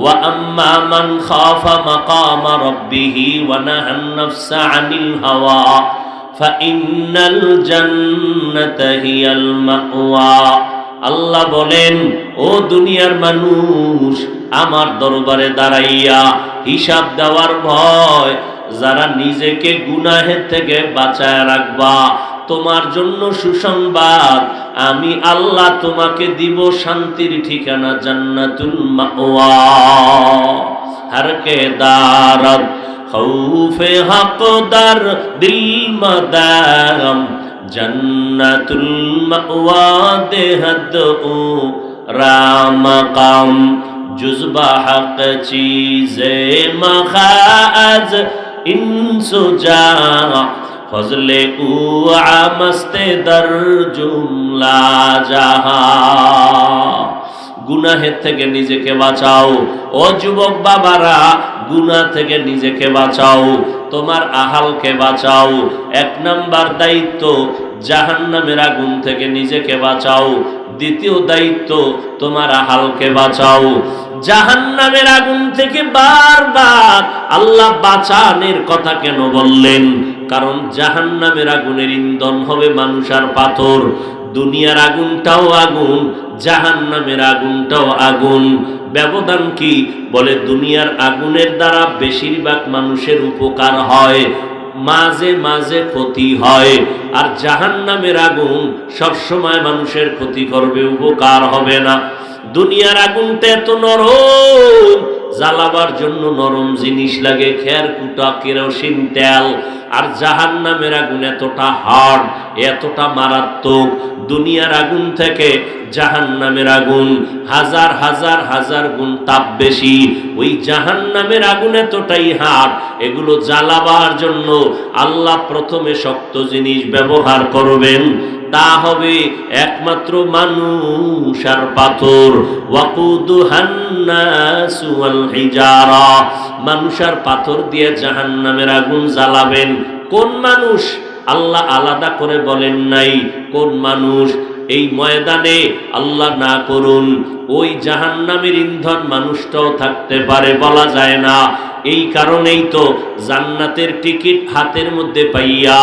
وأما من خاف مقام ربه ونهى النفس عن الهوى فإن الجنة هي المأوى আল্লাহ বলেন ও দুনিয়ার মানুষ আমার দরবারে দাঁড়াইয়া হিসাব দেওয়ার ভয় যারা নিজেকে গুনাহের থেকে বাঁচায় রাখবা তোমার জন্য সুসংবাদ। আমি আল্লাহ তোমাকে দিব শান্তির ঠিকানা, জান্নাতুল মাওয়া। হরকে দারদ খৌফে হকদার দিল মদারম জন্নতুল মাওয়া দেহদ ও রামকাম। জুজবা হক চীজে মখাজ ইনসুজা। ফজলে উ আমস্তে দর জুমলা জাহা। গুনাহের থেকে নিজেকে বাঁচাও। ও যুবক বাবারা, গুনা থেকে নিজেকে বাঁচাও। তোমার আহালকে বাঁচাও। এক নাম্বার দায়িত্ব, জাহান্নামের আগুন থেকে নিজেকে বাঁচাও। দ্বিতীয় দায়িত্ব, তোমার আহালকে বাঁচাও। জাহান্নামের আগুন থেকে বারবার আল্লাহ বাঁচানের কথা কেন বললেন? কারণ জাহান্নামের আগুনের ইন্ধন হবে মানুষ আর পাথর। দুনিয়ার আগুনটাও আগুন, জাহান্নামের আগুনটাও আগুন। ব্যবধান কি? বলে দুনিয়ার আগুনের দ্বারা বেশিরভাগ মানুষের উপকার হয়, মাঝে মাঝে ক্ষতি হয়। আর জাহান্নামের আগুন সবসময় মানুষের ক্ষতি করবে, উপকার হবে না। দুনিয়ার আগুনটা এত নরম জ্বালাবার জন্য নরম জিনিস লাগে খের কুটা কেরোসিন তেল, আর জাহান নামের আগুন এতটা হার্ড এতটা মারাত্মক, দুনিয়ার আগুন থেকে জাহান নামের আগুন হাজার হাজার হাজার গুণ তাপ বেশি। ওই জাহান নামের আগুন এতটাই হার্ড, এগুলো জ্বালাবার জন্য আল্লাহ প্রথমে শক্ত জিনিস ব্যবহার করবেন। তা হবে একমাত্র মানুষ আর পাথর। মানুষ আর পাথর দিয়ে জাহান্নামের আগুন জ্বালাবেন। কোন মানুষ? আল্লাহ আলাদা করে বলেন নাই, কোন মানুষ? এই ময়দানে আল্লাহ না করুন, ওই জাহান্নামের ইন্ধন মানুষটাও থাকতে পারে বলা যায় না। এই কারণেই তো জান্নাতের টিকিট হাতের মধ্যে পাইয়া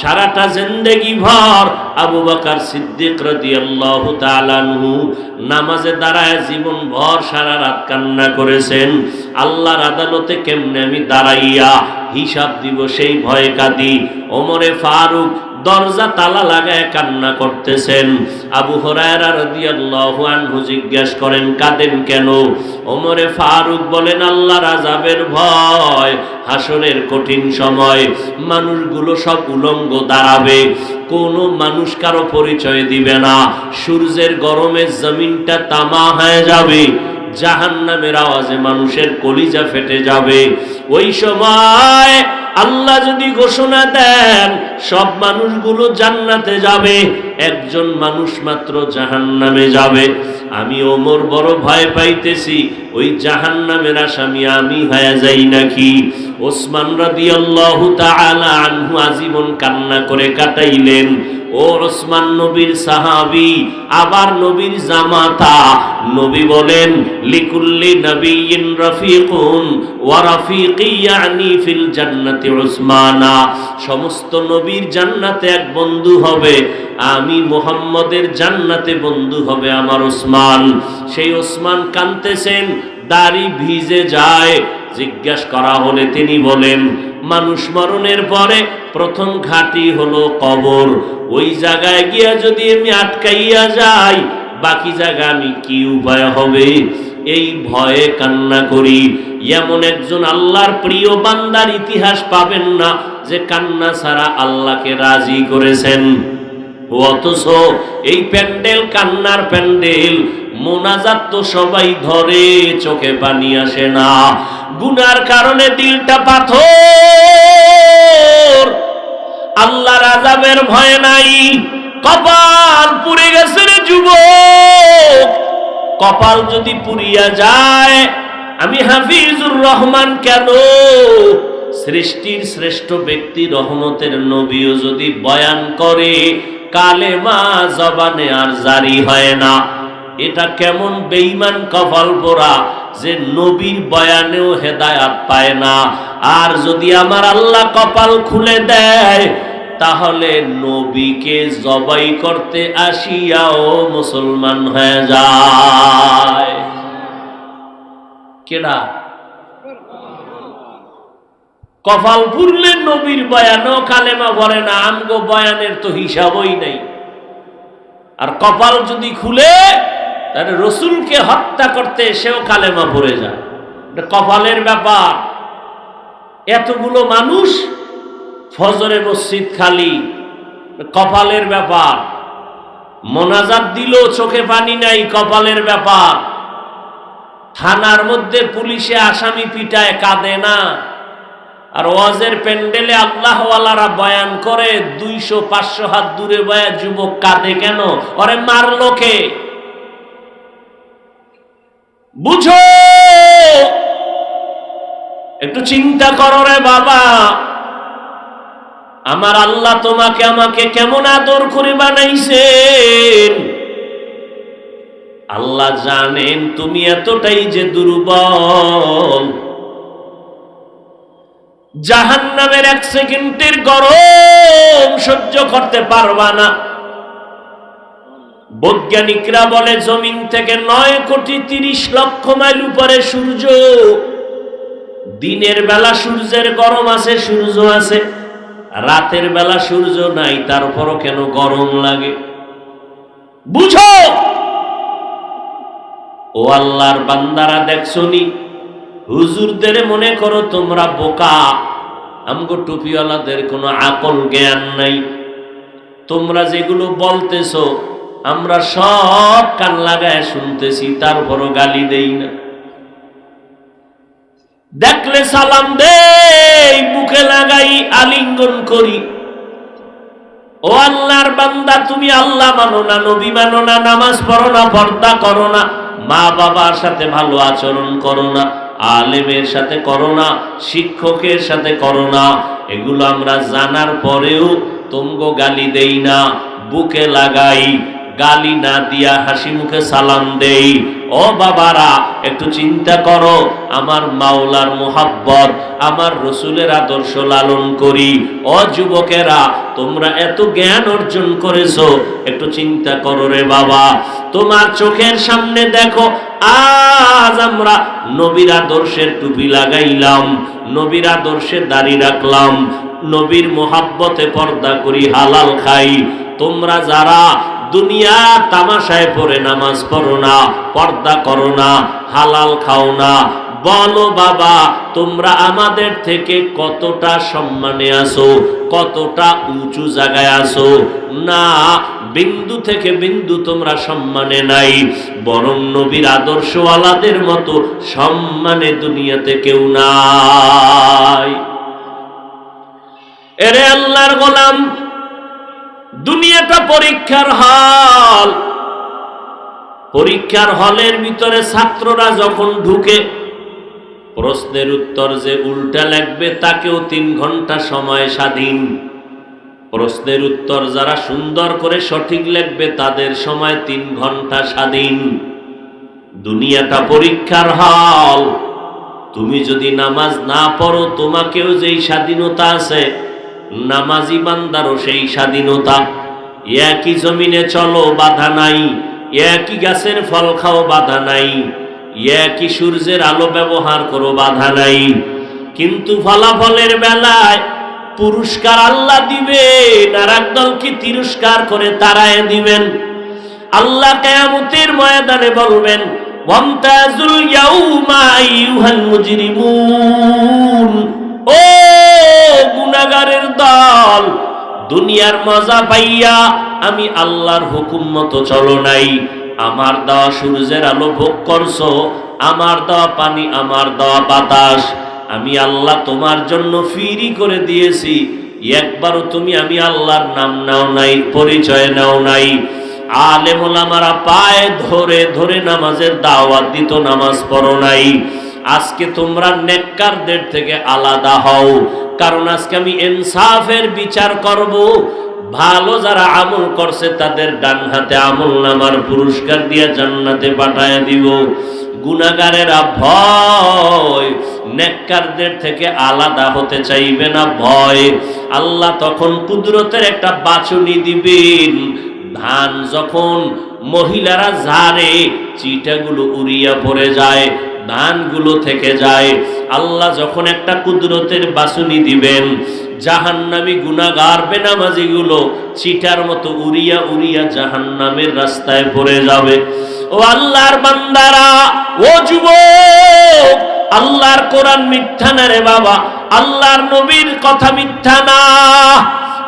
সারাটা জিন্দেগি ভর আবু বাকার সিদ্দিক রাদিয়াল্লাহু তাআলাহু নামাজে দাঁড়ায় জীবন ভর সারা রাত কান্না করেছেন। আল্লাহর আদালতে কেমনে আমি দাঁড়াইয়া হিসাব দিব সেই ভয়ে কাঁদি। ওমরে ফারুক দরজা তালা লাগায় কান্না করতেছেন। আবু আনহু জিজ্ঞেস করেন, কাঁদেন কেন? ওমরে ফারুক বলেন আল্লাহ রাজাবের ভয়, হাসরের কঠিন সময়, মানুষগুলো সব উলঙ্গ দাঁড়াবে। কোনো মানুষ কারও পরিচয় দিবে না। সূর্যের গরমে জমিনটা তামা হয়ে যাবে। জাহান নামের আওয়াজে মানুষের কলিজা ফেটে যাবে। ওই সময় আল্লাহ যদি ঘোষণা দেন সব মানুষগুলো জান্নাতে যাবে, একজন মানুষ মাত্র জাহান নামে যাবে। আমি ওমর বড় ভয় পাইতেছি, ওই জাহান নামের আসামি আমি হয়ে যাই নাকি? ওসমান রাদিয়াল্লাহু তাআলা আনহু আজীবন কান্না করে কাটাইলেন ও ওসমান নবীর সাহাবি, আবার নবীর জামাতা। নবী বলেন, লিকুল্লি নবিয়িন রফিকুন ওয়া রাফিকি, ইয়ানি ফিল জান্নাতি উসমানা। সমস্ত নবীর জান্নাতে এক বন্ধু হবে, আমি মোহাম্মদের জান্নাতে বন্ধু হবে আমার ওসমান। সেই ওসমান কানতেছেন, দাড়ি ভিজে যায়। জিজ্ঞাসা করা হলে তিনি বলেন, মানুষ মরণের পরে প্রথম ঘাটি হলো কবর। ওই জায়গায় গিয়া যদি আমি আটকাইয়া যাই, বাকি জায়গা আমি কি উপায় হবে? এই ভয়ে কান্না করি। এমন একজন আল্লাহর প্রিয় বান্দার ইতিহাস পাবেন না যে কান্না ছাড়া আল্লাহকে রাজি করেছেন। অথচ এই প্যান্ডেল কান্নার প্যান্ডেল মোনাজাত তো সবাই ধরে, চোখে পানি আসে না। গুনার কারণে দিলটা পাথর। আল্লাহ রাজাবের ভয় নাই। কপাল পুড়ে গেছে রে যুবক। কপাল যদি পুড়িয়া যায়, আমি হাফিজুর রহমান কেন? সৃষ্টির শ্রেষ্ঠ ব্যক্তি রহমতের নবীও যদি বয়ান করে কালে মা জবানে আর জারি হয় না। এটা কেমন বেইমান কপাল পোড়া যে নবীর বয়ানেও হেদায়াত পায় না। আর যদি আমার আল্লাহ কপাল খুলে দেয় তাহলে নবীকে জবাই করতে আসিয়াও মুসলমান হয়ে যায়। কেডা? কপাল পুরলে নবীর বয়ানও কালেমা বলে না, আমগো বয়ানের তো হিসাবই নেই। আর কপাল যদি খুলে, তাহলে রসুলকে হত্যা করতে সেও কালেমা পড়ে যায়। কপালের ব্যাপার। এতগুলো মানুষ ফজরে মসজিদ খালি, কপালের ব্যাপার। মোনাজাত দিল চোখে পানি নাই, কপালের ব্যাপার। থানার মধ্যে পুলিশে আসামি পিটায়, কাঁদে না। আর ওয়াজের প্যান্ডেলে আল্লাহওয়ালারা বয়ান করে, দুইশো, পাঁচশো হাত দূরে বয়া যুবক কাঁদে কেন? ওরে মারলো কে? বুঝো! একটু চিন্তা করো রে বাবা। আমার আল্লাহ তোমাকে আমাকে কেমন আদর করে বানাইছেন? আল্লাহ জানেন তুমি এতটাই যে দুর্বল। জাহান নামের এক সেকেন্ডের গরম সহ্য করতে পারবা না। বৈজ্ঞানিকরা বলে, জমিন থেকে নয় কোটি তিরিশ লক্ষ মাইল উপরে সূর্য। দিনের বেলা সূর্যের গরম আছে, সূর্য আছে। রাতের বেলা সূর্য নাই তারপরও কেন গরম লাগে? বুঝো! ও আল্লাহর বান্দারা দেখছনি হুজুরদের মনে করো তোমরা বোকা। আমগো টুপিওয়ালাদের কোনো আকল জ্ঞান নাই। তোমরা যেগুলো বলতেছো, আমরা সব কান লাগায় শুনতেছি তারপরও গালি দেই না। দেখলে সালাম লাগাই আলিঙ্গন করি। ও আল্লাহর বান্দা, তুমি আল্লাহ মানো না, নবী মানো না, নামাজ পড়ো না, পর্দা করো না মা বাবার সাথে ভালো আচরণ করো না, আলেমের সাথে করো না, শিক্ষকের সাথে করো না, এগুলো আমরা জানার পরেও তোমগো গালি দেই না, বুকে লাগাই গালি না দিয়া হাসি মুখে সালাম দেই। ও বাবারা, একটু চিন্তা করো, আমার মাওলার মোহাব্বত, আমার রসুলের আদর্শ লালন করি। ও যুবকেরা, তোমরা এত জ্ঞান অর্জন করেছ, একটু চিন্তা করো রে বাবা। তোমার চোখের সামনে দেখো, আজ আমরা নবীর আদর্শের টুপি লাগাইলাম, নবীর আদর্শে দাড়ি রাখলাম, নবীর মোহাব্বতে পর্দা করি, হালাল খাই। তোমরা যারা দুনিয়া তামাশায় পড়ে নামাজ পড়ো না, পর্দা করো না, হালাল খাও না। বলো বাবা, তোমরা আমাদের থেকে কতটা সম্মানে আসো কতটা উঁচু জায়গায় আসো না, বিন্দু থেকে বিন্দু তোমরা সম্মানে নাই। বরং নবীর আদর্শওয়ালাদের মতো সম্মানে দুনিয়াতে কেউ নাই। এরে আল্লাহর গোলাম দুনিয়াটা পরীক্ষার হল। পরীক্ষার হলের ভিতরে ছাত্ররা যখন ঢুকে, প্রশ্নের উত্তর যে উল্টা লাগবে তাকেও তিন ঘণ্টা সময় স্বাধীন। প্রশ্নের উত্তর যারা সুন্দর করে সঠিক লিখবে তাদের সময় তিন ঘণ্টা স্বাধীন। দুনিয়াটা পরীক্ষার হল। তুমি যদি নামাজ না পড়ো, তোমাকেও যেই স্বাধীনতা আছে নামাজি বান্দারও সেই স্বাধীনতা। একই জমিনে চলো, বাধা নাই। একই গাছের ফল খাও, বাধা নাই। একই সূর্যের আলো ব্যবহার করো, বাধা নাই। কিন্তু ফলাফলের বেলায় পুরস্কার আল্লাহ দিবেন আর একদলকে তিরস্কার করে তারায় দিবেন। আল্লাহ কেয়ামতের ময়দানে বলবেন ও গুনাগারের দল। দুনিয়ার মজা পাইয়া আমি আল্লাহর হুকুম মতো চলো নাই। আমার দেওয়া সূর্যের আলো ভোগ করছ, আমার দেওয়া পানি, আমার দেওয়া বাতাস। আমি আল্লাহ তোমার জন্য ফিরি করে দিয়েছি। একবারও তুমি আমি আল্লাহর নাম নাও নাই, পরিচয় নাও নাই। আলেমোলামারা পায়ে ধরে ধরে নামাজের দাওয়াত দিত, নামাজ পড়ো নাই। আজকে তোমরা নেককারদের থেকে আলাদা হও। কারণ আজকে আমি ইনসাফের বিচার করব। ভালো যারা আমল করছে, তাদের ডান হাতে আমল নামার পুরস্কার দিয়ে জান্নাতে পাঠায় দিব। গুনাগারেরা ভয়, নেককারদের থেকে আলাদা হতে চাইবে না ভয়। আল্লাহ তখন কুদরতের একটা বাছুনি দিবেন। ধান যখন মহিলারা ঝাড়ে, চিটাগুলো উড়িয়া পড়ে যায়। ধানগুলো থেকে যায়। আল্লাহ যখন একটা কুদরতের বাসুনি দিবেন, জাহান্নামি গুনাগার বেনামাজিগুলো চিটার মতো উড়িয়া উড়িয়া জাহান্নামের রাস্তায় পড়ে যাবে। ও আল্লাহর বান্দারা, ও যুবক, আল্লাহর কোরআন মিথ্যা না রে বাবা, আল্লাহর নবীর কথা মিথ্যা না।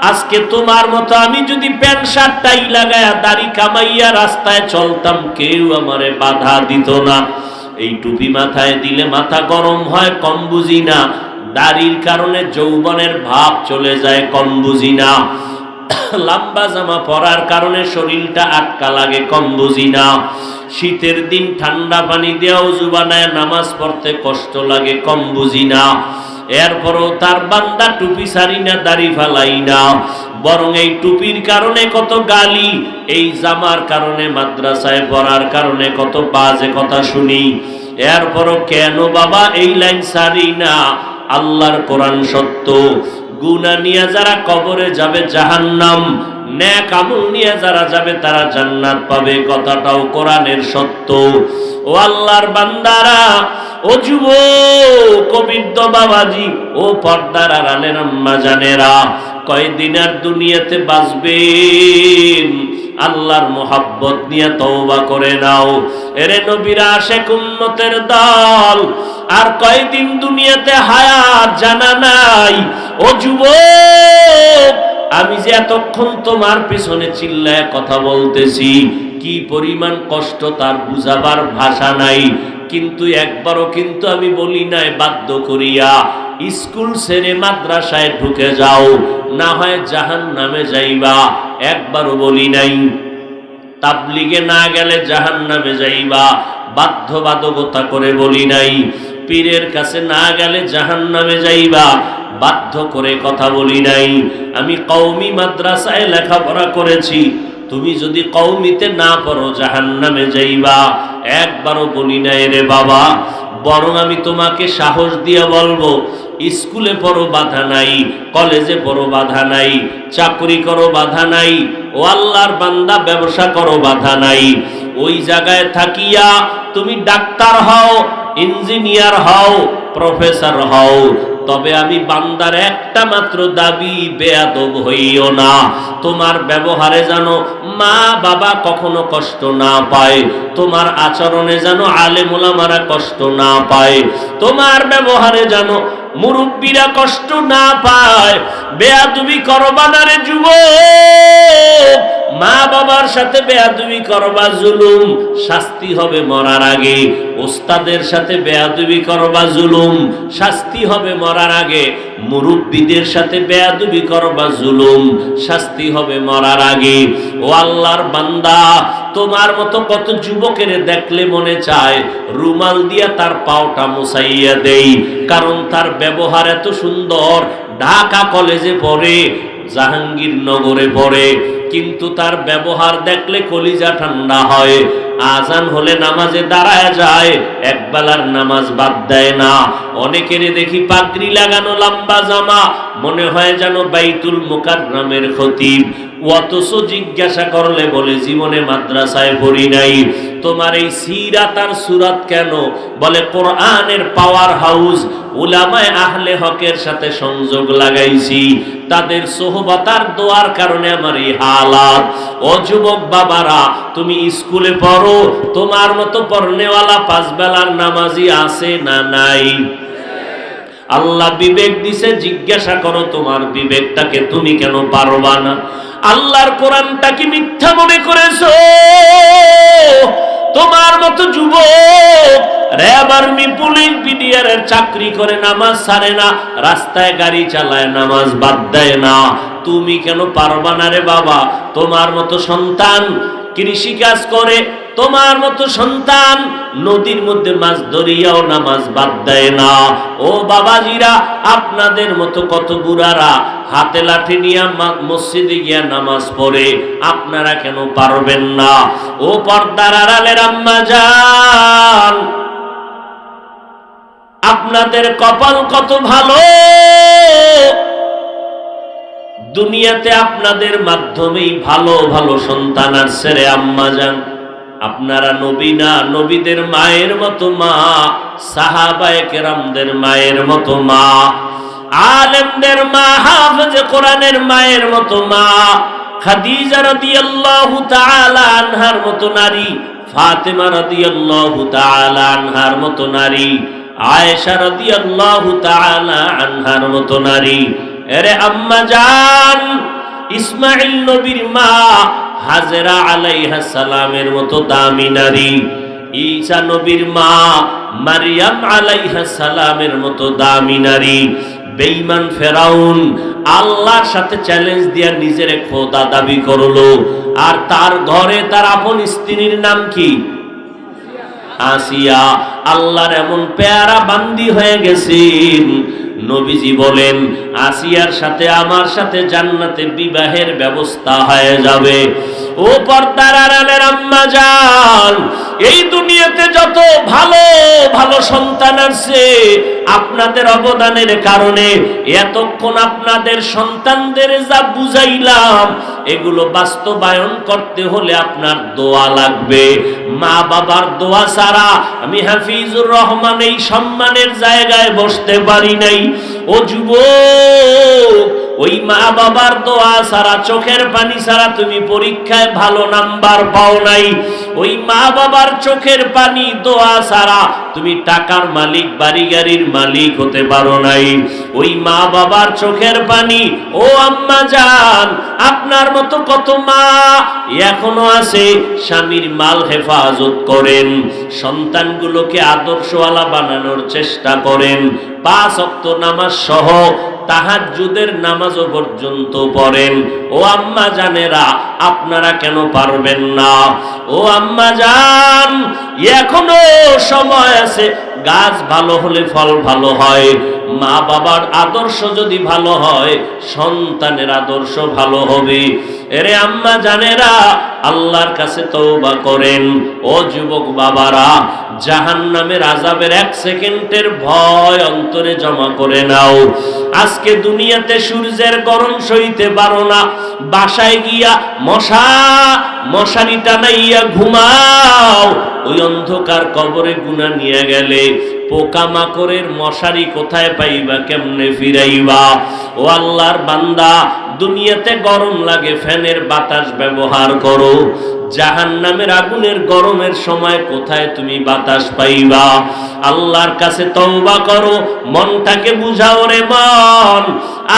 আজকে তোমার মতো আমি যদি প্যান্ট শার্ট টাই লাগায়া, দাড়ি কামাইয়া রাস্তায় চলতাম, কেউ আমারে বাধা দিত না। এই টুপি মাথায় দিলে মাথা গরম হয় কম বুঝি না। দাড়ির কারণে যৌবনের ভাব চলে যায় কম বুঝি না। লম্বা জামা পরার কারণে শরীরটা আটকা লাগে কম বুঝি না। শীতের দিন ঠান্ডা পানি দেওয়া উজু বানায়, নামাজ পড়তে কষ্ট লাগে কম বুঝি না। এরপরও তার বান্দা টুপি সারি না, দাড়ি ফালাই না। বরং এই টুপির কারণে কত গালি, এই জামার কারণে, মাদ্রাসায় পড়ার কারণে কত বাজে কথা শুনি। এরপরও কেন বাবা এই লাইন সারি না? আল্লাহর কোরআন সত্য। গুনা নিয়ে যারা কবরে যাবে জাহান্নাম, ন্যাক আমল নিয়ে যারা যাবে তারা জান্নাত পাবে, কথাটাও কোরআনের সত্য। ও আল্লাহর বান্দারা, ও যুব কবিদ্য বাবাজি, ও পর্দার আড়ালের আম্মা জানেরা কয়দিন আর দুনিয়াতে বাঁচবেন? আল্লাহর মোহাব্বত নিয়ে তওবা করে নাও। এরে নবীরা আশেক উম্মতের দল, আর কয়দিন দুনিয়াতে হায়াত জানা নাই? ও যুবক, আমি যে এতক্ষণ তোমার পিছনে চিল্লায় কথা বলতেছি, কি পরিমাণ কষ্ট তার বুঝাবার ভাষা নাই। কিন্তু একবারও কিন্তু আমি বলি নাই, বাধ্য করিয়া। স্কুল, ছেড়ে মাদ্রাসায় ঢুকে যাও। না হয় জাহান নামে যাইবা। একবারও বলি নাই। তাবলিগে না গেলে জাহান নামে যাইবা। বাধ্যবাধকতা করে বলি নাই। পীরের কাছে না গেলে জাহান নামে যাইবা। বাধ্য করে কথা বলি নাই। আমি কৌমি মাদ্রাসায় লেখাপড়া করেছি। তুমি যদি কৌমিতে না পড়ো জাহান নামে যাইবা। একবারও বলি নাই রে বাবা। বরং আমি তোমাকে সাহস দিয়ে বলব, স্কুলে পড়ো, বাধা নাই, কলেজে পড়ো, বাধা নাই, চাকরি করো, বাধা নাই, ও আল্লাহর বান্দা, ব্যবসা করো, বাধা নাই। ওই জায়গায় থাকিয়া তুমি ডাক্তার হও, ইঞ্জিনিয়ার হও, প্রফেসর হও তবে আমি বান্দার একটা মাত্র দাবি, বেয়াদব হইও না। তোমার ব্যবহারে যেন মা বাবা কখনো কষ্ট না পায়, তোমার আচরণে যেন আলে আলেমুলামারা কষ্ট না পায়, তোমার ব্যবহারে যেন মুরব্বীরা কষ্ট না পায়। বেয়াদুবি করবা না রে যুবক মা বাবার সাথে বেয়াদুবি করবা জুলুম, শাস্তি হবে মরার আগে। ওস্তাদের সাথে বেয়াদুবি করবা জুলুম, শাস্তি হবে মরার আগে। মুরব্বীদের সাথে বেয়াদুবি করবা জুলুম, শাস্তি হবে মরার আগে। ও আল্লাহর বান্দা, তোমার মতো কত যুবকের দেখলে মনে চায়, রুমাল দিয়া তার পাওটা মুসাইয়া দেই, কারণ তার ব্যবহার এত সুন্দর, ঢাকা কলেজে পড়ে জাহাঙ্গীরনগরে পড়ে, কিন্তু তার ব্যবহার দেখলে কলিজা ঠান্ডা হয়। আজান হলে নামাজে দাঁড়ায় যায়, একবেলার নামাজ বাদ দেয় না। অনেকের দেখি পাগড়ি লাগানো লম্বা জামা, মনে হয় যেন বাইতুল মুকাররমের খতিব। অথচ জিজ্ঞাসা করলে বলে, জীবনে মাদ্রাসায় পড়ি নাই। তোমার এই সিরাত আর সুরাত কেন? বলে, কোরআনের পাওয়ার হাউস উলামায় আহলে হকের সাথে সংযোগ লাগাইছি। তাদের সোহবতার দোয়ার কারণে আমার এই হালাত। ও যুবক বাবারা, তুমি স্কুলে পড়ো, তোমার মতো পড়নেওয়ালা পাঁচ বেলার নামাজি আছে না নাই? আল্লাহ বিবেক দিছে, জিজ্ঞাসা করো তোমার বিবেকটাকে তুমি কেন পারবা না? আল্লাহর কোরআনটা কি মিথ্যা মনে করেছ? তোমার মতো যুবক, র্যাব আর্মি, পুলিশ বিডিআরের চাকরি করে নামাজ ছাড়ে না, রাস্তায় গাড়ি চালায়, নামাজ বাদ দেয় না। তুমি কেন পারবা না রে বাবা? তোমার মতো সন্তান কৃষি কাজ করে তোমার মতো সন্তান নদীর মধ্যে মাছ ধরিয়াও নামাজ বাদ দেয় না। ও বাবাজিরা, আপনাদের মতো কত বুড়ারা হাতে লাঠি নিয়ে মসজিদে গিয়া নামাজ পড়ে, আপনারা কেন পারবেন না? ও পর্দার আড়ালের আম্মা যান আপনাদের কপাল কত ভালো? দুনিয়াতে আপনাদের মাধ্যমেই ভালো ভালো সন্তান আর রে আম্মা যান আপনারা নবী না, নবীদের মায়ের মতো মা, সাহাবায়ে কেরামদের মায়ের মতো মা, আলেমদের মা, হাফেজ কোরআনের মায়ের মতো মা, খাদিজা রাদিয়াল্লাহু তাআলা আনহার মতো নারী, ফাতেমা রাদিয়াল্লাহু তাআলা আনহার মতো নারী, আয়েশা রাদিয়াল্লাহু তাআলা আনহার মতো নারী। এরে আম্মা জান ইসমাইল নবীর মা হাজেরা আলাইহা সালামের মতো দামি নারী। ঈসা নবীর মা মারিয়াম আলাইহা সালামের মতো দামি নারী। বেঈমান ফেরাউন আল্লাহর সাথে চ্যালেঞ্জ দিয়া নিজের খোদা দাবি করল। আর তার ঘরে তার আপন স্ত্রীর নাম কি? আসিয়া। আল্লাহর এমন পেয়ারা বান্দি হয়ে গেছেন। নবীজি বলেন আসিয়ার সাথে আমার সাথে জান্নাতে বিবাহের ব্যবস্থা হয়ে যাবে। ও পর্দার আড়ালের আম্মা যান এই দুনিয়াতে যত ভালো ভালো সন্তান আছে, আপনাদের অবদানের কারণে এতক্ষণ আপনাদের সন্তানদের যা বুঝাইলাম, এগুলো বাস্তবায়ন করতে হলে আপনার দোয়া লাগবে। মা বাবার দোয়া ছাড়া আমি হাফিজুর রহমান এই সম্মানের জায়গায় বসতে পারি নাই। ও যুবক, ওই মা বাবার দোয়া সারা চোখের পানি সারা তুমি পরীক্ষায় ভালো নাম্বার পাও নাই। ওই মা বাবার চোখের পানি দোয়া ছাড়া তুমি টাকার মালিক বাড়ি গাড়ির মালিক হতে পারো নাই। ওই মা বাবার চোখের পানি, ও আম্মা যান আপনার মতো কত মা এখনও আছে, স্বামীর মাল হেফাজত করেন, সন্তানগুলোকে আদর্শওয়ালা বানানোর চেষ্টা করেন, পাঁচ অক্ত নামাজ সহ তাহাজ্জুদের নামাজও পর্যন্ত পড়েন। ও আম্মা জানেরা, আপনারা কেন পারবেন না? ও আম্মা জান, এখনও সময় আছে গাছ ভালো হলে ফল ভালো হয়। মা বাবার আদর্শ যদি ভালো হয়, সন্তানের আদর্শ ভালো হবে। এরে আম্মা জানেরা, আল্লাহর কাছে তওবা করেন। ও যুবক বাবারা জাহান নামের আজাবের এক সেকেন্ডের ভয় অন্তরে জমা করে নাও। আজকে দুনিয়াতে সূর্যের গরম সইতে পারো না। বাসায় গিয়া মশা মশারি টানাইয়া ঘুমাও। ওই অন্ধকার কবরে গুনা নিয়ে গেলে পোকামাকড়ের মশারি কোথায় পাইবা, কেমনে ফিরাইবা? ও আল্লাহর বান্দা, দুনিয়াতে গরম লাগে, ফ্যানের বাতাস ব্যবহার করো। জাহান নামের আগুনের গরমের সময় কোথায় তুমি বাতাস পাইবা? আল্লাহর কাছে তওবা করো, মনটাকে বুঝাও রে মন।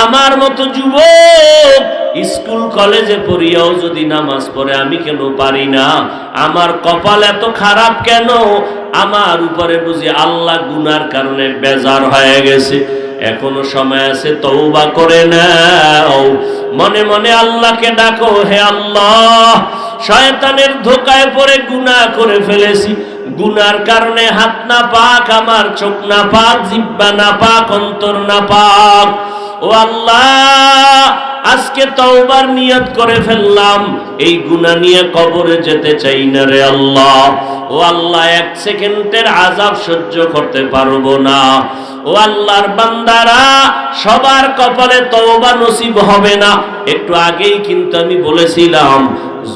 আমার মতো যুবক স্কুল কলেজে পড়িয়াও যদি নামাজ পড়ে, আমি কেন পারি না? আমার কপাল এত খারাপ কেন? আমার উপরে বুঝি আল্লাহ গুনার কারণে বেজার হয়ে গেছে। এখনও সময় আছে তৌবা করে নাও। মনে মনে আল্লাহকে ডাকো, হে আল্লাহ, শয়তানের ধোকায় পড়ে গুনাহ করে ফেলেছি। গুনার কারণে হাত না পাক আমার চোখ না পাক জিব্বা না পাক অন্তর না পাক ও আল্লাহ, আজকে তওবার নিয়ত করে ফেললাম। এই গুনাহ নিয়ে কবরে যেতে চাই না রে আল্লাহ। ও আল্লাহ, এক সেকেন্ডের আজাব সহ্য করতে পারব না। ও আল্লাহর বান্দারা, সবার কপালে তওবা নসিব হবে না। একটু আগেই কিন্তু আমি বলেছিলাম,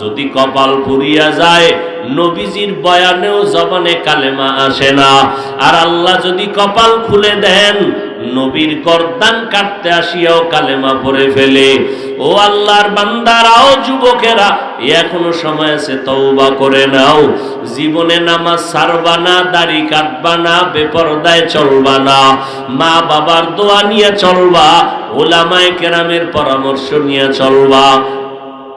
যদি কপাল পুরিয়া যায় নবীজির বয়ানেও জবানে কালেমা আসে না। আর আল্লাহ যদি কপাল খুলে দেন, নবীর গর্দান কাটতে আসিয়াও কালেমা পরে ফেলে। ও আল্লাহর বান্দারাও, যুবকেরা, এখনও সময় আছে, তওবা করে নাও। জীবনে নামাজ সারবা না, দাড়ি কাটবা না, বেপরদায় চলবা না। মা বাবার দোয়া নিয়ে চলবা, ওলামায়ে কেরামের পরামর্শ নিয়ে চলবা।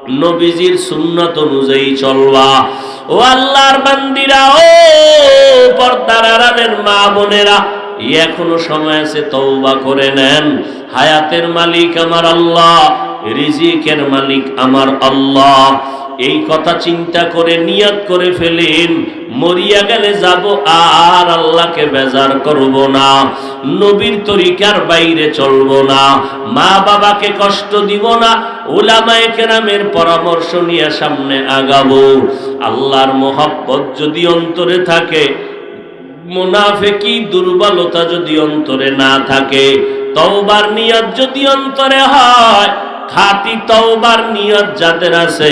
নবীজির সুন্নত অনুযায়ী চলবা। ও আল্লাহর বান্দিরা, ও পর্দার আড়ালের মা বোনেরা, এখনও সময় আছে তওবা করে নেন। হায়াতের মালিক আমার আল্লাহ, রিজিকের মালিক আমার আল্লাহ। এই কথা চিন্তা করে নিয়ত করে ফেলেন, মরিয়া গেলে যাব আর আল্লাহকে বেজার করব না, নবীর তরিকার বাইরে চলবো না মা বাবাকে কষ্ট দিব না ওলামায়ে কেরামের পরামর্শ নিয়ে সামনে আগাবো। আল্লাহর মোহাব্বত যদি অন্তরে থাকে, মুনাফেকি দুর্বলতা যদি অন্তরে না থাকে, তওবার নিয়ত যদি অন্তরে হয় খাতি তওবার নিয়ত যাদের আছে,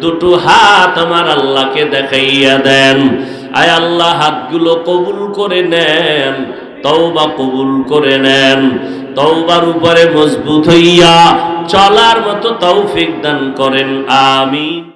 দুটো হাত আমার আল্লাহকে দেখাইয়া দেন। আয় আল্লাহ, হাতগুলো কবুল করে নেন, তওবা কবুল করে নেন। তওবার উপরে মজবুত হইয়া চলার মতো তৌফিক দান করেন, আমিন।